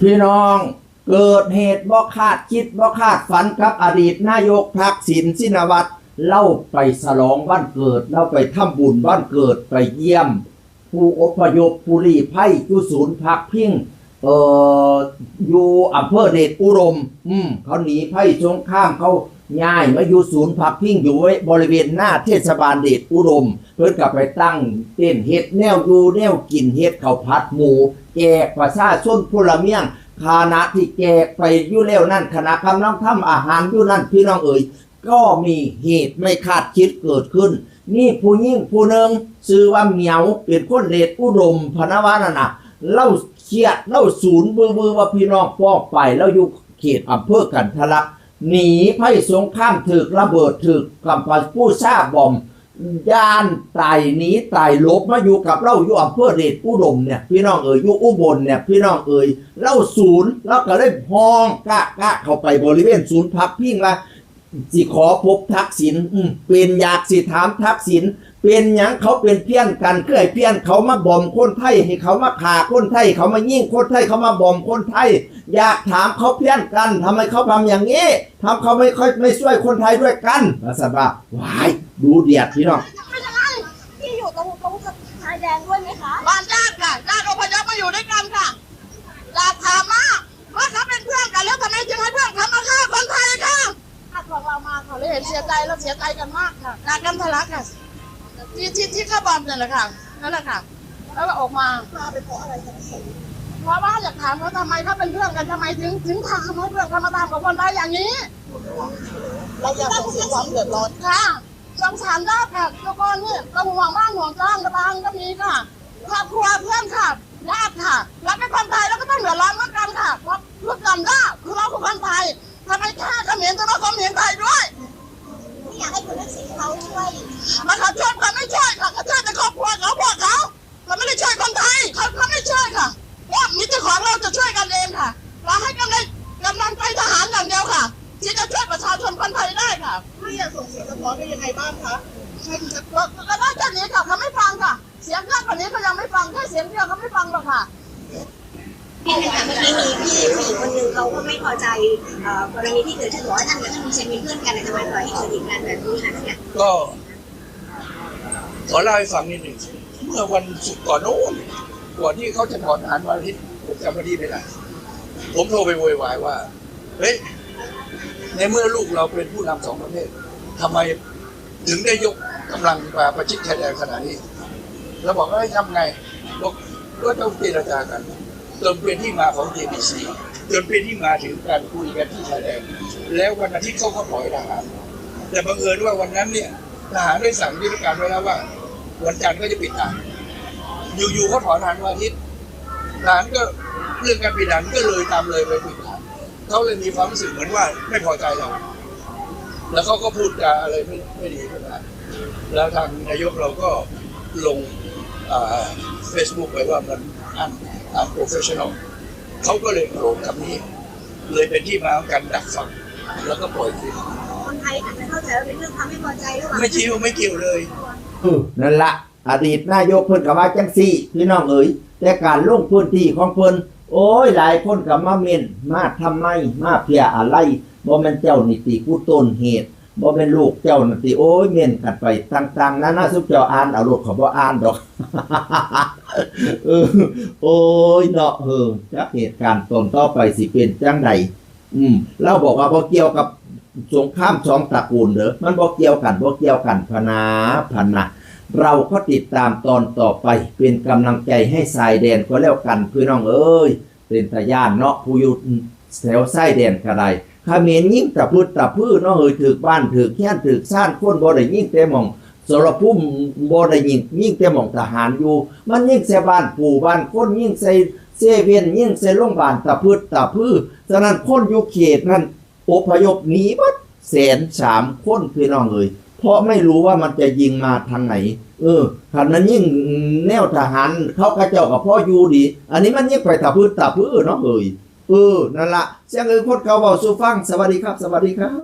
พี่น้องเกิดเหตุบ่คาดคิดบ่คาดฝันกับอดีตนายกทักษิณชินวัตรเล่าไปสลองวันเกิดเล่าไปทำบุญวันเกิดไปเยี่ยม ผู้อพยพผู้ลี้ภัยอยู่ศูนย์พักพิงเอ่ออยู่อำเภอเดชอุดมอืมเขาหนีภัยสงครามเขา ย้ายมาอยู่ศูนย์พักพิงอยู่ไว้บริเวณหน้าเทศบาลเดชอุดม เพื่อกลับไปตั้งเต้นเฮ็ดแนวอยู่แนวกินเฮ็ดเขาวผัดหมูแจกประชาชนพลเมืองคณะที่แจกไปอยู่แล้วนั่นคณะกำลังทำอาหารอยู่นั่นพี่น้องเอ๋ยก็มีเหตุไม่คาดคิดเกิดขึ้น นี่ผู้ยิ่งผู้หนึ่งชื่อว่าเหมียวเป็นคนเลดอุดมพนวานะนะเล่าเครียดเล่าศูนย์เบือบือว่าพี่น้องฟอกไปแล้วอยู่เขตอำเภอกันทะลัก หนีภัยสงครามถึกระเบิดถึกกำปันผู้ทราบบอมย่านไต่หนีไต่ลบมาอยู่กับเราอยู่อำเภอเดชอุดมเนี่ยพี่น้องเอ๋ยอยู่อุบลเนี่ยพี่น้องเอ๋ยเล่าศูนย์แล้วก็เลยห้องกะกะเข้าไปบริเวณศูนย์พักพิงละ สิขอพบทักษิณอืมเป็นอยากสิถามทักษิณเป็นหยังเขาเป็นเพี้ยนกันเคยเพี้ยนเขามาบ่มคนไทยให้เขามาฆ่าคนไทย เขามายิงคนไทยเขามาบ่มคนไทย อยากถามเขาเพี้ยนกันทำไมเขาทำอย่างนี้ทำเขาไม่ค่อยไม่ช่วยคนไทยด้วยกันแล้วสัตว์ว่าวายดูเดียดพี่น้องเป็นยังไงพี่อยู่ตรงตรงชายแดนด้วยไหมคะบ้านญาติค่ะญาติอพยพมาอยู่ด้วยกันค่ะอยากถาม ห็นเสียใจแล้วเสียใจกันมากค่ะนากันทะลักค่ะที่ที่ที่ข้าบอมนั่นแหละค่ะนั่นแหละค่ะแล้วก็ออกมามาเป็นเพราะอะไรกันเพราะว่าอยากถามว่าทำไมเขาเป็นเพื่อนกันทำไมถึงถึงทำให้เพื่อนเขามาทำกับคนไทยอย่างนี้ เราอยากส่งเสียความเดือดร้อนค่ะสงสารญาติค่ะทุกคนนี่ก็ห่วงบ้านห่วงจ้างกระบางก็มีค่ะครอบครัวเพื่อนค่ะญาติค่ะเราเป็นคนไทยเราก็ต้องเดือดร้อนเหมือนกันค่ะเพราะรู้กันว่าคือเราคือคนไทยทำไมฆ่าเขมรจะต้องเขมรไทยด้วย อยากให้คุณทักษิณเขาช่วยมันเขาช่วยกันไม่ช่วยค่ะเขาช่วยแต่ครอบครัวเขาพวกเขาเราไม่ได้ช่วยคนไทยเขาเขาไม่ช่วยค่ะว่ามิตรของเราจะช่วยกันเองค่ะเราให้กำลังกำลังใจทหารอย่างเดียวค่ะ ที่จะช่วยประชาชนคนไทยได้ค่ะพี่อยากส่งเสียงสะท้อนเป็นยังไงบ้างคะก็ก็ได้แค่นี้ค่ะเขาไม่ฟังค่ะ เสียงเพื่อนคนนี้เขายังไม่ฟังแค่เสียงเดียวเขาไม่ฟังหรอกค่ะ พี่นะคะเมื่อกี้มีพี่ผู้หญิงคนหนึ่งเขาก็ไม่พอใจกรณีที่เกิดขึ้นบอกว่าท่านกับท่านมีเชนเป็นเพื่อนกันแต่ทำไมปล่อยให้เกิดเหตุการณ์แบบนี้ค่ะเนี่ยก็ขอเล่าให้ฟังนิดหนึ่งเมื่อวันศุกร์ก่อนโน้นก่อนที่เขาจะถอนทหารวันอาทิตย์ผมจำวันที่ไม่ได้ผมโทรไปโวยวายว่าเฮ้ยในเมื่อลูกเราเป็นผู้นำสองประเทศทำไมถึงได้ยกกำลังมาประชิดชายแดนขนาดนี้แล้วบอกว่าทำไงบอกก็ต้องเจรจากัน จนเป็นที่มาของ JBC จนเป็นที่มาถึงการคุยกันที่ชายแดนแล้ววันอาทิตย์เขาก็ปล่อยทหารแต่บังเอิญว่าวันนั้นเนี่ยทหารได้สั่งยุทธการไว้แล้วว่า วันจันทร์ก็จะปิดด่านอยู่ๆเขาถอนทหารวันอาทิตย์ทหารก็เรื่องการปิดด่านก็เลยตามเลยไปปิดด่านเขาเลยมีความรู้สึกเหมือนว่าไม่พอใจเราแล้วเขาก็พูดจาอะไรไม่ไม่ดีกับทหารแล้วทางนายกเราก็ลงเฟซบุ๊กไปว่ามัน อันอันโปรเฟชชั่นอลเขาก็เลยโกรธคำนี้ เลยเป็นที่มาของการดักฟังแล้วก็ปล่อยคลิปคนไทยอาจจะเข้าใจว่าเป็นเรื่องความไม่พอใจหรือเปล่าไม่เกี่ยวไม่เกี่ยวเลยเออนั่นละอดีตนายกเพิ่นกับว่าจังซี่พี่น้องเอ๋ยแต่การลงพื้นที่ของเพิ่นโอ้ยหลายคนกับมาเม่นมาทำไมมาเพียอะไรบ่แม่นเจ้านิติผู้ต้นเหตุบ่แม่นลูกเจ้านิติโอ้ยเม่นกันไปต่างๆนานาสุขเจ้าอ่านเอาลูกเขาบ่อ่านดอกเออ โอ้ยเนาะเออจักเหตุการณ์ตนต่อไปสิเป็นจังไดอืมเราบอกว่าบ่เกี่ยวกับสงครามสองตระกูลเด้อมันบ่เกี่ยวกันบ่เกี่ยวกันพนาพนะเราก็ติดตามตอนต่อไป เป็นกำลังใจให้สายแดนก็แล้วกันพี่น้องเอ้ยเป็นตาย่านเนาะผู้อยู่แถวสายแดนก็ได้เมรยิ่งตะพืดตะพื้นเนาะเอ้ยถือบ้านถือแค้นถือซ่านคนบ่ได้ยิ่งแต่มอง สรพุ่มบ่ได้ยิงยิ่งแต่หมองทหารอยู่ มันยิ่งใส่บ้านปู่บ้านคนยิ่งใส่เซเว่นยิ่งใส่โรงพยาบาลตะพืดตะพื้ฉะนั้นคนอยู่เขตนั้นอพยพหนีบัดแสนสามคนพี่น้องเอ้ยเพราะไม่รู้ว่ามันจะยิงมาทางไหน เออขันนั้นยิ่งแนวทหารเขากระเจ้ากับพ่ออยู่ดี อันนี้มันยิ่งไปตะพื้นตะพื้นเนาะเอ้ยเออนั่นละเสียงเอ้ยคนเขาบอกสู้ฟังสวัสดีครับ สวัสดีครับ